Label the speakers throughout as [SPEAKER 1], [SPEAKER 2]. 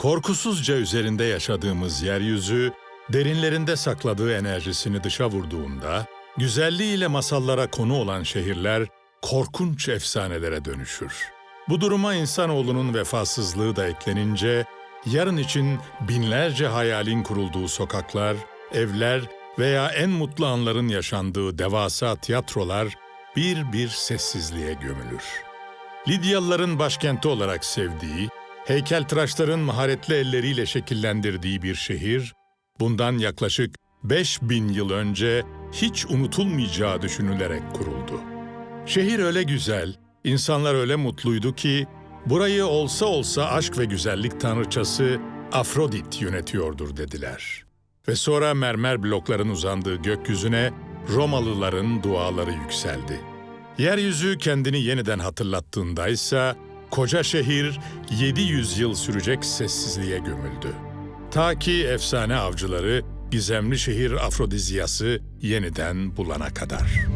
[SPEAKER 1] Korkusuzca üzerinde yaşadığımız yeryüzü, derinlerinde sakladığı enerjisini dışa vurduğunda, güzelliğiyle masallara konu olan şehirler korkunç efsanelere dönüşür. Bu duruma insanoğlunun vefasızlığı da eklenince, yarın için binlerce hayalin kurulduğu sokaklar, evler veya en mutlu anların yaşandığı devasa tiyatrolar bir bir sessizliğe gömülür. Lidyalıların başkenti olarak sevdiği, heykeltıraşların maharetli elleriyle şekillendirdiği bir şehir, bundan yaklaşık 5000 yıl önce hiç unutulmayacağı düşünülerek kuruldu. Şehir öyle güzel, insanlar öyle mutluydu ki burayı olsa olsa aşk ve güzellik tanrıçası Afrodit yönetiyordur dediler. Ve sonra mermer blokların uzandığı gökyüzüne Romalıların duaları yükseldi. Yeryüzü kendini yeniden hatırlattığında ise koca şehir 700 yıl sürecek sessizliğe gömüldü. Ta ki efsane avcıları gizemli şehir Afrodizyası yeniden bulana kadar.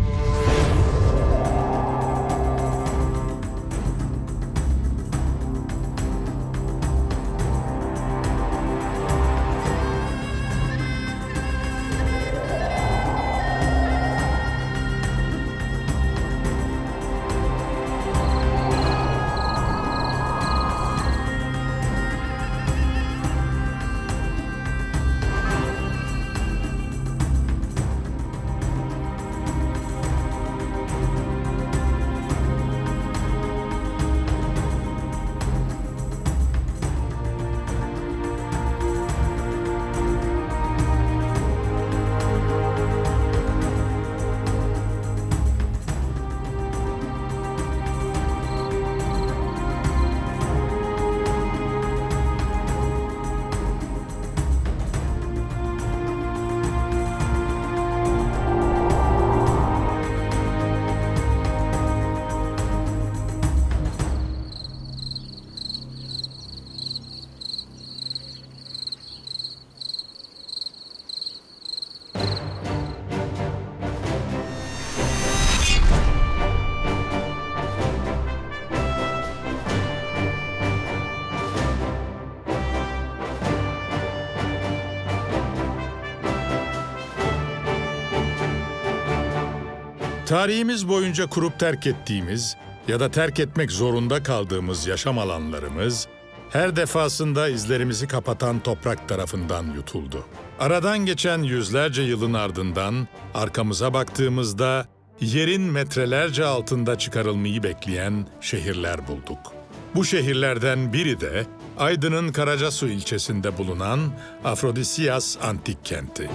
[SPEAKER 1] Tarihimiz boyunca kurup terk ettiğimiz ya da terk etmek zorunda kaldığımız yaşam alanlarımız her defasında izlerimizi kapatan toprak tarafından yutuldu. Aradan geçen yüzlerce yılın ardından arkamıza baktığımızda yerin metrelerce altında çıkarılmayı bekleyen şehirler bulduk. Bu şehirlerden biri de Aydın'ın Karacasu ilçesinde bulunan Afrodisias antik kenti.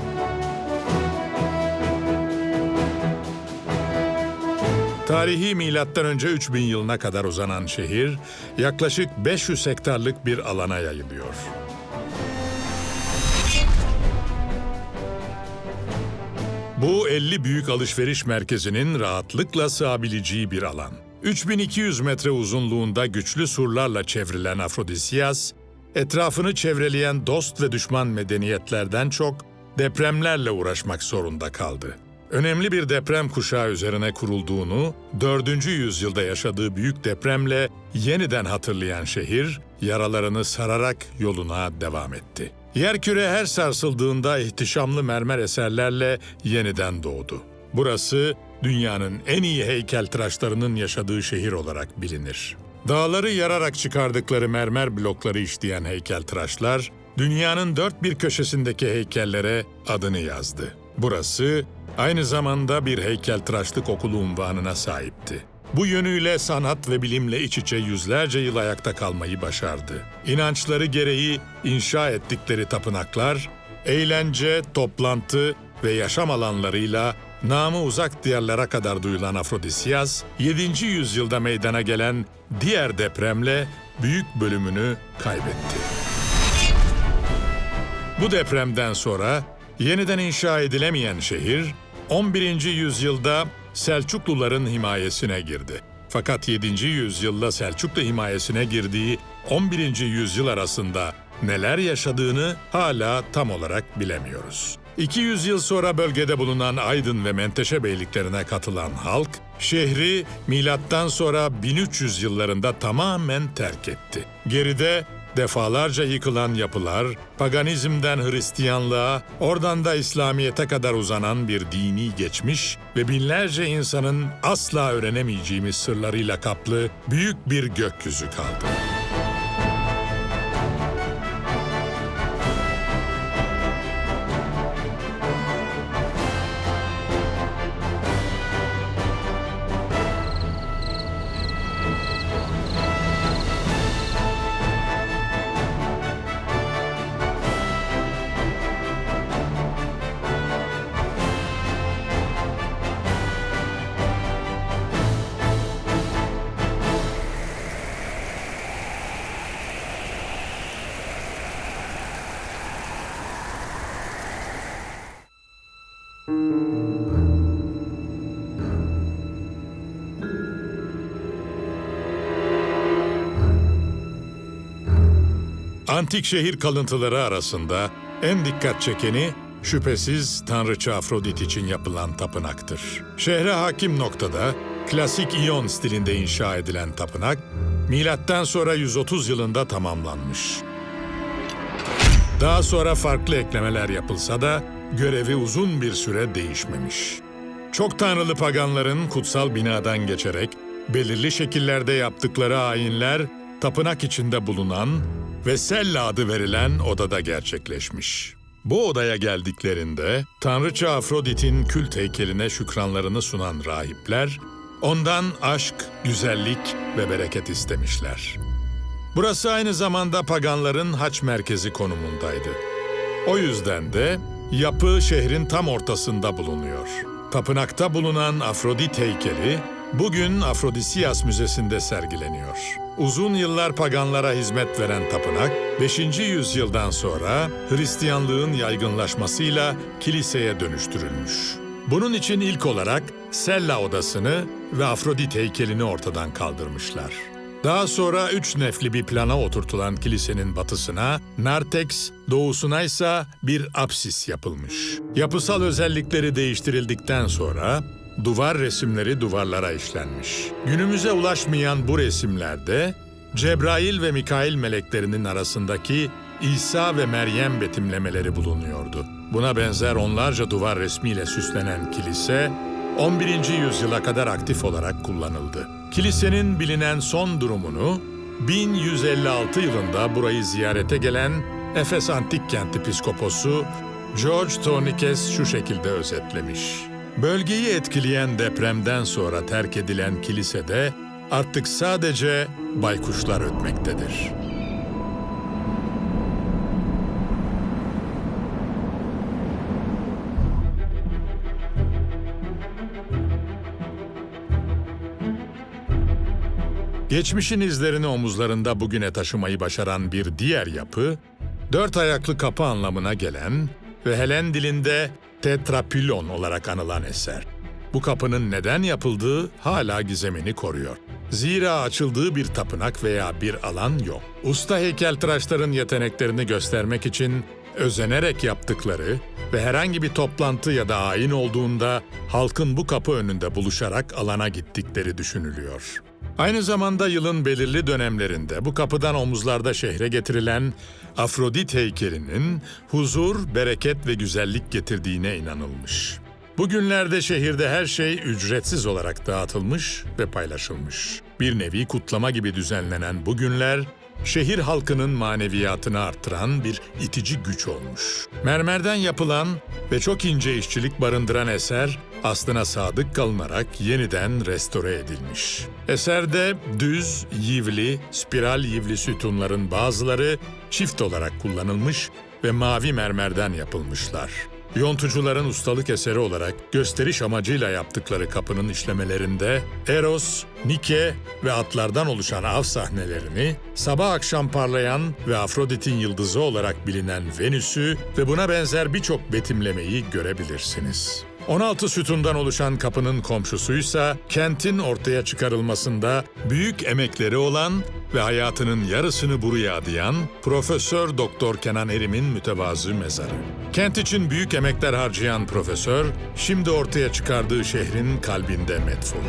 [SPEAKER 1] Tarihi milattan önce 3000 yılına kadar uzanan şehir yaklaşık 500 hektarlık bir alana yayılıyor. Bu 50 büyük alışveriş merkezinin rahatlıkla sığabileceği bir alan. 3200 metre uzunluğunda güçlü surlarla çevrilen Afrodisias, etrafını çevreleyen dost ve düşman medeniyetlerden çok depremlerle uğraşmak zorunda kaldı. Önemli bir deprem kuşağı üzerine kurulduğunu, 4. yüzyılda yaşadığı büyük depremle yeniden hatırlayan şehir, yaralarını sararak yoluna devam etti. Yerküre her sarsıldığında ihtişamlı mermer eserlerle yeniden doğdu. Burası dünyanın en iyi heykeltıraşlarının yaşadığı şehir olarak bilinir. Dağları yararak çıkardıkları mermer blokları işleyen heykeltıraşlar, dünyanın dört bir köşesindeki heykellere adını yazdı. Burası aynı zamanda bir heykeltıraşlık okulu unvanına sahipti. Bu yönüyle sanat ve bilimle iç içe yüzlerce yıl ayakta kalmayı başardı. İnançları gereği inşa ettikleri tapınaklar, eğlence, toplantı ve yaşam alanlarıyla namı uzak diyarlara kadar duyulan Afrodisias, 7. yüzyılda meydana gelen diğer depremle büyük bölümünü kaybetti. Bu depremden sonra yeniden inşa edilemeyen şehir 11. yüzyılda Selçukluların himayesine girdi. Fakat 7. yüzyılda Selçuklu himayesine girdiği 11. yüzyıl arasında neler yaşadığını hala tam olarak bilemiyoruz. 200 yıl sonra bölgede bulunan Aydın ve Menteşe beyliklerine katılan halk, şehri milattan sonra 1300 yıllarında tamamen terk etti. Geride defalarca yıkılan yapılar, paganizmden Hristiyanlığa, oradan da İslamiyet'e kadar uzanan bir dini geçmiş ve binlerce insanın asla öğrenemeyeceğimiz sırlarıyla kaplı büyük bir gökyüzü kaldı. Antik şehir kalıntıları arasında en dikkat çekeni şüphesiz tanrıça Afrodit için yapılan tapınaktır. Şehre hakim noktada klasik İyon stilinde inşa edilen tapınak milattan sonra 130 yılında tamamlanmış. Daha sonra farklı eklemeler yapılsa da görevi uzun bir süre değişmemiş. Çok tanrılı paganların kutsal binadan geçerek belirli şekillerde yaptıkları ayinler tapınak içinde bulunan ve Sella adı verilen odada gerçekleşmiş. Bu odaya geldiklerinde tanrıça Afrodit'in kült heykeline şükranlarını sunan rahipler ondan aşk, güzellik ve bereket istemişler. Burası aynı zamanda paganların haç merkezi konumundaydı. O yüzden de yapı şehrin tam ortasında bulunuyor. Tapınakta bulunan Afrodit heykeli bugün Afrodisias Müzesi'nde sergileniyor. Uzun yıllar paganlara hizmet veren tapınak, 5. yüzyıldan sonra Hristiyanlığın yaygınlaşmasıyla kiliseye dönüştürülmüş. Bunun için ilk olarak Sella odasını ve Afrodit heykelini ortadan kaldırmışlar. Daha sonra üç nefli bir plana oturtulan kilisenin batısına, nartex, doğusuna ise bir apsis yapılmış. Yapısal özellikleri değiştirildikten sonra duvar resimleri duvarlara işlenmiş. Günümüze ulaşmayan bu resimlerde Cebrail ve Mikail meleklerinin arasındaki İsa ve Meryem betimlemeleri bulunuyordu. Buna benzer onlarca duvar resmiyle süslenen kilise 11. yüzyıla kadar aktif olarak kullanıldı. Kilisenin bilinen son durumunu 1156 yılında burayı ziyarete gelen Efes Antik Kenti Piskoposu George Tourniquet şu şekilde özetlemiş. Bölgeyi etkileyen depremden sonra terk edilen kilisede artık sadece baykuşlar ötmektedir. Geçmişin izlerini omuzlarında bugüne taşımayı başaran bir diğer yapı, dört ayaklı kapı anlamına gelen ve Helen dilinde tetrapilon olarak anılan eser. Bu kapının neden yapıldığı hala gizemini koruyor. Zira açıldığı bir tapınak veya bir alan yok. Usta heykeltıraşların yeteneklerini göstermek için özenerek yaptıkları ve herhangi bir toplantı ya da ayin olduğunda halkın bu kapı önünde buluşarak alana gittikleri düşünülüyor. Aynı zamanda yılın belirli dönemlerinde bu kapıdan omuzlarda şehre getirilen Afrodit heykelinin huzur, bereket ve güzellik getirdiğine inanılmış. Bugünlerde şehirde her şey ücretsiz olarak dağıtılmış ve paylaşılmış. Bir nevi kutlama gibi düzenlenen bu günler şehir halkının maneviyatını artıran bir itici güç olmuş. Mermerden yapılan ve çok ince işçilik barındıran eser aslına sadık kalınarak yeniden restore edilmiş. Eserde düz, yivli, spiral yivli sütunların bazıları çift olarak kullanılmış ve mavi mermerden yapılmışlar. Yontucuların ustalık eseri olarak gösteriş amacıyla yaptıkları kapının işlemelerinde Eros, Nike ve atlardan oluşan av sahnelerini, sabah akşam parlayan ve Afrodit'in yıldızı olarak bilinen Venüs'ü ve buna benzer birçok betimlemeyi görebilirsiniz. 16 sütundan oluşan kapının komşusuysa kentin ortaya çıkarılmasında büyük emekleri olan ve hayatının yarısını buraya adayan Profesör Doktor Kenan Erim'in mütevazı mezarı. Kent için büyük emekler harcayan profesör, şimdi ortaya çıkardığı şehrin kalbinde metfun.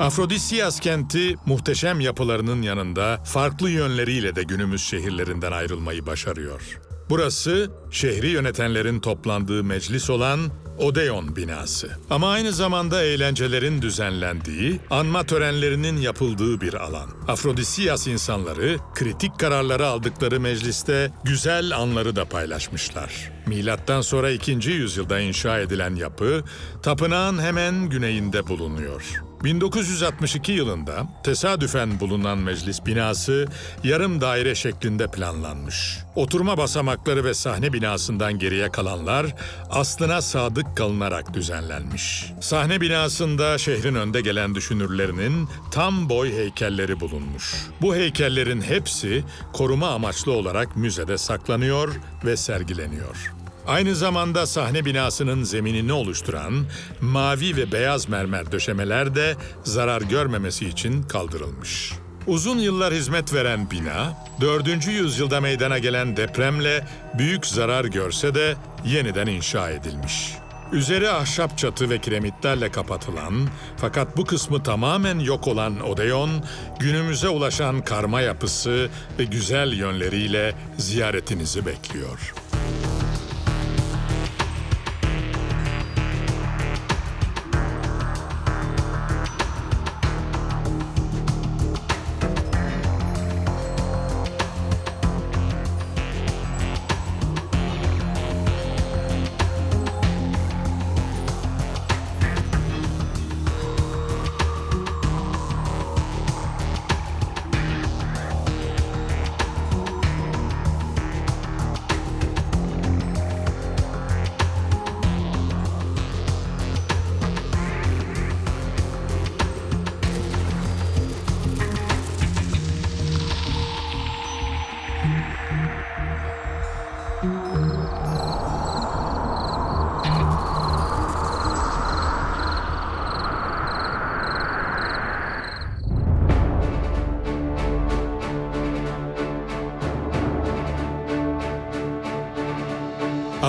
[SPEAKER 1] Afrodisias kenti muhteşem yapılarının yanında farklı yönleriyle de günümüz şehirlerinden ayrılmayı başarıyor. Burası şehri yönetenlerin toplandığı meclis olan Odeon binası. Ama aynı zamanda eğlencelerin düzenlendiği, anma törenlerinin yapıldığı bir alan. Afrodisias insanları kritik kararları aldıkları mecliste güzel anları da paylaşmışlar. Milattan sonra 2. yüzyılda inşa edilen yapı, tapınağın hemen güneyinde bulunuyor. 1962 yılında tesadüfen bulunan meclis binası yarım daire şeklinde planlanmış. Oturma basamakları ve sahne binasından geriye kalanlar aslına sadık kalınarak düzenlenmiş. Sahne binasında şehrin önde gelen düşünürlerinin tam boy heykelleri bulunmuş. Bu heykellerin hepsi koruma amaçlı olarak müzede saklanıyor ve sergileniyor. Aynı zamanda sahne binasının zeminini oluşturan mavi ve beyaz mermer döşemeler de zarar görmemesi için kaldırılmış. Uzun yıllar hizmet veren bina, 4. yüzyılda meydana gelen depremle büyük zarar görse de yeniden inşa edilmiş. Üzeri ahşap çatı ve kiremitlerle kapatılan fakat bu kısmı tamamen yok olan Odeon, günümüze ulaşan karma yapısı ve güzel yönleriyle ziyaretinizi bekliyor.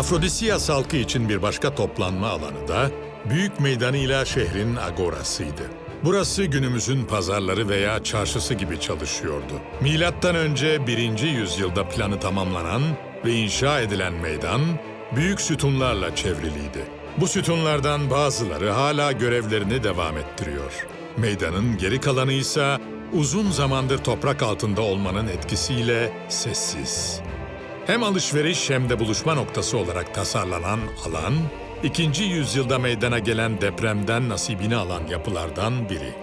[SPEAKER 1] Afrodisias halkı için bir başka toplanma alanı da büyük meydanıyla şehrin agorasıydı. Burası günümüzün pazarları veya çarşısı gibi çalışıyordu. Milattan önce 1. yüzyılda planı tamamlanan ve inşa edilen meydan büyük sütunlarla çevriliydi. Bu sütunlardan bazıları hala görevlerini devam ettiriyor. Meydanın geri kalanı ise uzun zamandır toprak altında olmanın etkisiyle sessiz. Hem alışveriş hem de buluşma noktası olarak tasarlanan alan, 2. yüzyılda meydana gelen depremden nasibini alan yapılardan biri.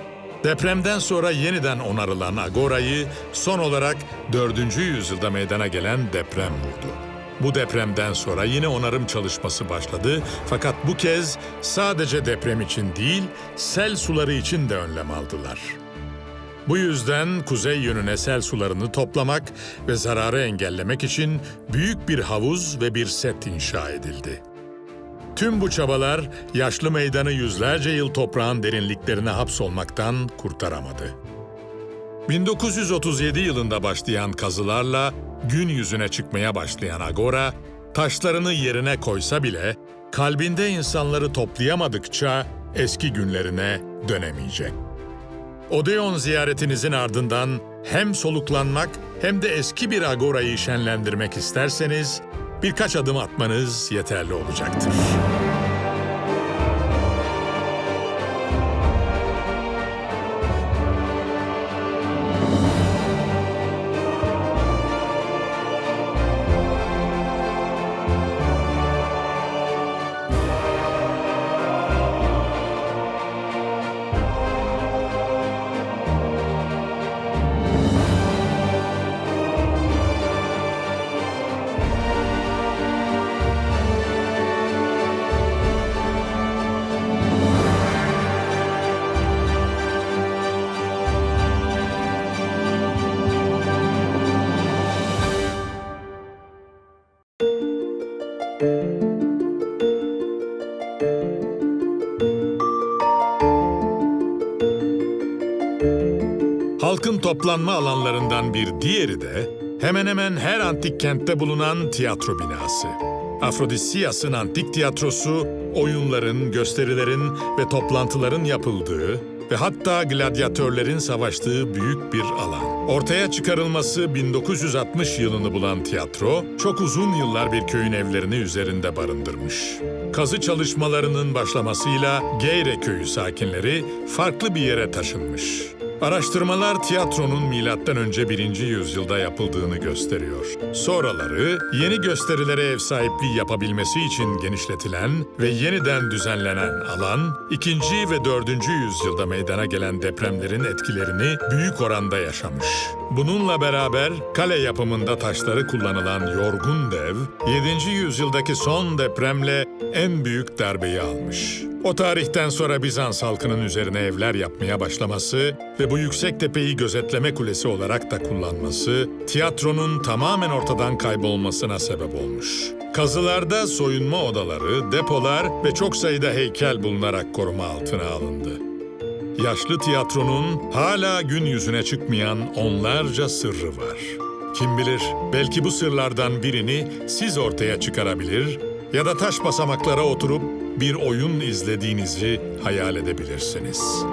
[SPEAKER 1] Depremden sonra yeniden onarılan Agora'yı son olarak 4. yüzyılda meydana gelen deprem vurdu. Bu depremden sonra yine onarım çalışması başladı fakat bu kez sadece deprem için değil, sel suları için de önlem aldılar. Bu yüzden kuzey yönüne sel sularını toplamak ve zararı engellemek için büyük bir havuz ve bir set inşa edildi. Tüm bu çabalar yaşlı meydanı yüzlerce yıl toprağın derinliklerine hapsolmaktan kurtaramadı. 1937 yılında başlayan kazılarla gün yüzüne çıkmaya başlayan Agora, taşlarını yerine koysa bile kalbinde insanları toplayamadıkça eski günlerine dönemeyecek. Odeon ziyaretinizin ardından hem soluklanmak hem de eski bir agorayı şenlendirmek isterseniz birkaç adım atmanız yeterli olacaktır. Halkın toplanma alanlarından bir diğeri de hemen hemen her antik kentte bulunan tiyatro binası. Afrodisias'ın antik tiyatrosu oyunların, gösterilerin ve toplantıların yapıldığı, ve hatta gladyatörlerin savaştığı büyük bir alan. Ortaya çıkarılması 1960 yılını bulan tiyatro, çok uzun yıllar bir köyün evlerini üzerinde barındırmış. Kazı çalışmalarının başlamasıyla Geyre köyü sakinleri farklı bir yere taşınmış. Araştırmalar tiyatronun milattan önce 1. yüzyılda yapıldığını gösteriyor. Sonraları yeni gösterilere ev sahipliği yapabilmesi için genişletilen ve yeniden düzenlenen alan, 2. ve 4. yüzyılda meydana gelen depremlerin etkilerini büyük oranda yaşamış. Bununla beraber kale yapımında taşları kullanılan yorgun dev, 7. yüzyıldaki son depremle en büyük darbeyi almış. O tarihten sonra Bizans halkının üzerine evler yapmaya başlaması ve bu yüksek tepeyi gözetleme kulesi olarak da kullanması, tiyatronun tamamen ortadan kaybolmasına sebep olmuş. Kazılarda soyunma odaları, depolar ve çok sayıda heykel bulunarak koruma altına alındı. Yaşlı tiyatronun hala gün yüzüne çıkmayan onlarca sırrı var. Kim bilir, belki bu sırlardan birini siz ortaya çıkarabilir ya da taş basamaklara oturup bir oyun izlediğinizi hayal edebilirsiniz.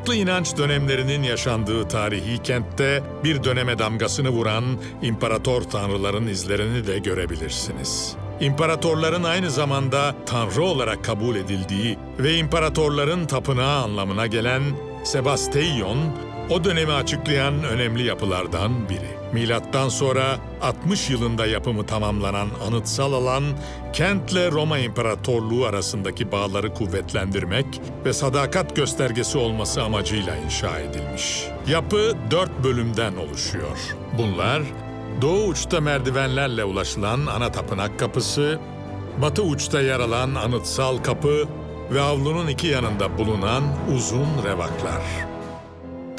[SPEAKER 1] Farklı inanç dönemlerinin yaşandığı tarihi kentte bir döneme damgasını vuran imparator tanrıların izlerini de görebilirsiniz. İmparatorların aynı zamanda tanrı olarak kabul edildiği ve imparatorların tapınağı anlamına gelen Sebasteion, o dönemi açıklayan önemli yapılardan biri. Milattan sonra 60 yılında yapımı tamamlanan anıtsal alan, kentle Roma İmparatorluğu arasındaki bağları kuvvetlendirmek ve sadakat göstergesi olması amacıyla inşa edilmiş. Yapı dört bölümden oluşuyor. Bunlar, doğu uçta merdivenlerle ulaşılan ana tapınak kapısı, batı uçta yer alan anıtsal kapı ve avlunun iki yanında bulunan uzun revaklar.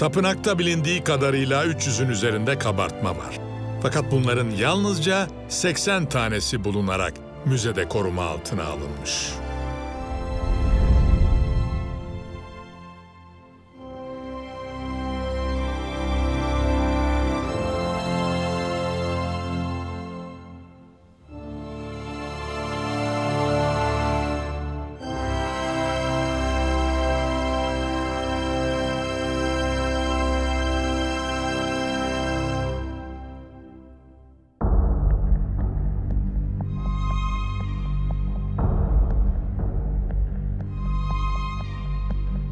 [SPEAKER 1] Tapınakta bilindiği kadarıyla 300'ün üzerinde kabartma var. Fakat bunların yalnızca 80 tanesi bulunarak müzede koruma altına alınmış.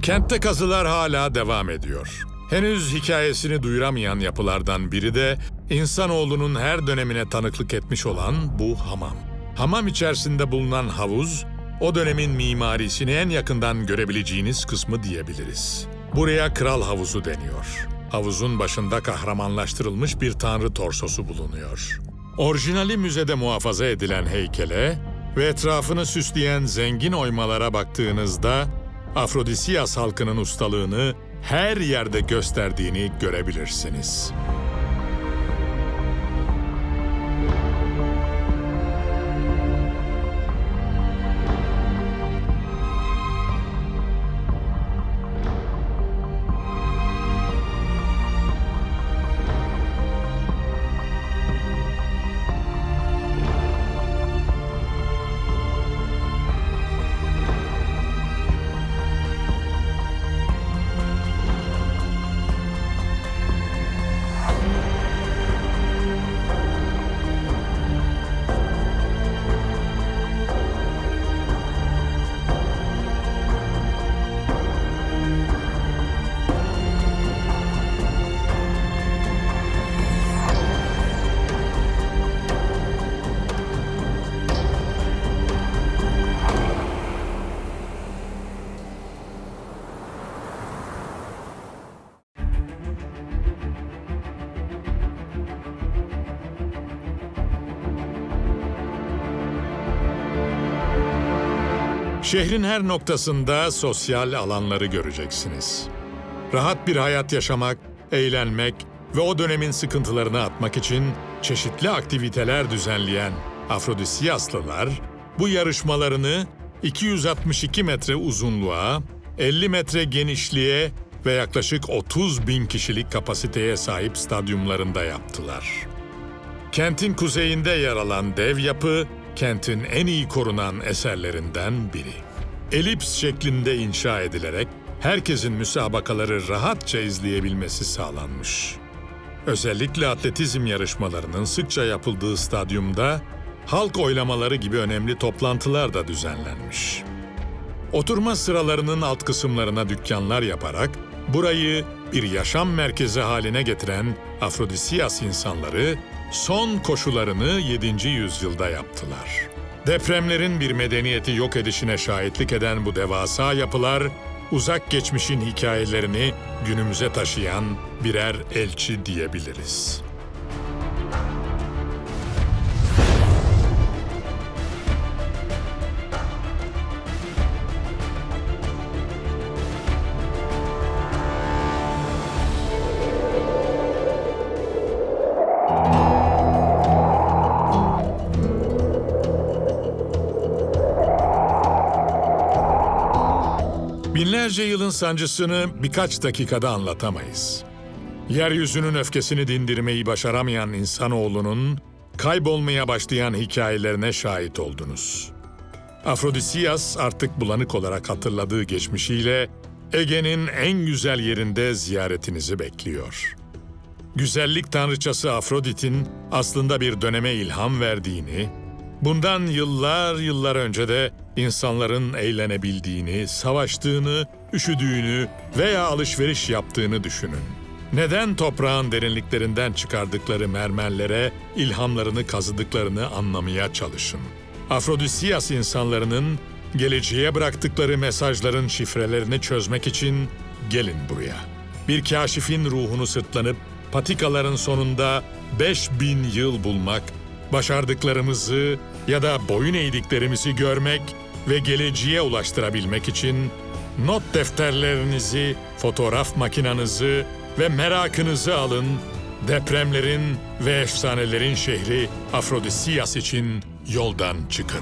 [SPEAKER 1] Kentte kazılar hala devam ediyor. Henüz hikayesini duyuramayan yapılardan biri de insanoğlunun her dönemine tanıklık etmiş olan bu hamam. Hamam içerisinde bulunan havuz, o dönemin mimarisini en yakından görebileceğiniz kısmı diyebiliriz. Buraya kral havuzu deniyor. Havuzun başında kahramanlaştırılmış bir tanrı torsosu bulunuyor. Orijinali müzede muhafaza edilen heykele ve etrafını süsleyen zengin oymalara baktığınızda Afrodisiyas halkının ustalığını her yerde gösterdiğini görebilirsiniz. Şehrin her noktasında sosyal alanları göreceksiniz. Rahat bir hayat yaşamak, eğlenmek ve o dönemin sıkıntılarını atmak için çeşitli aktiviteler düzenleyen Afrodisiyaslılar bu yarışmalarını 262 metre uzunluğa, 50 metre genişliğe ve yaklaşık 30 bin kişilik kapasiteye sahip stadyumlarında yaptılar. Kentin kuzeyinde yer alan dev yapı, kentin en iyi korunan eserlerinden biri. Elips şeklinde inşa edilerek herkesin müsabakaları rahatça izleyebilmesi sağlanmış. Özellikle atletizm yarışmalarının sıkça yapıldığı stadyumda halk oylamaları gibi önemli toplantılar da düzenlenmiş. Oturma sıralarının alt kısımlarına dükkanlar yaparak burayı bir yaşam merkezi haline getiren Afrodisiyas insanları son koşularını 7. yüzyılda yaptılar. Depremlerin bir medeniyeti yok edişine şahitlik eden bu devasa yapılar, uzak geçmişin hikayelerini günümüze taşıyan birer elçi diyebiliriz. Binlerce yılın sancısını birkaç dakikada anlatamayız. Yeryüzünün öfkesini dindirmeyi başaramayan insanoğlunun kaybolmaya başlayan hikayelerine şahit oldunuz. Afrodisiyas artık bulanık olarak hatırladığı geçmişiyle Ege'nin en güzel yerinde ziyaretinizi bekliyor. Güzellik tanrıçası Afrodit'in aslında bir döneme ilham verdiğini, bundan yıllar yıllar önce de insanların eğlenebildiğini, savaştığını, üşüdüğünü veya alışveriş yaptığını düşünün. Neden toprağın derinliklerinden çıkardıkları mermerlere ilhamlarını kazıdıklarını anlamaya çalışın. Afrodisiyas insanlarının geleceğe bıraktıkları mesajların şifrelerini çözmek için gelin buraya. Bir kaşifin ruhunu sırtlanıp patikaların sonunda 5000 yıl bulmak, başardıklarımızı ya da boyun eğdiklerimizi görmek ve geleceğe ulaştırabilmek için not defterlerinizi, fotoğraf makinanızı ve merakınızı alın. Depremlerin ve efsanelerin şehri Afrodisiyas için yoldan çıkın.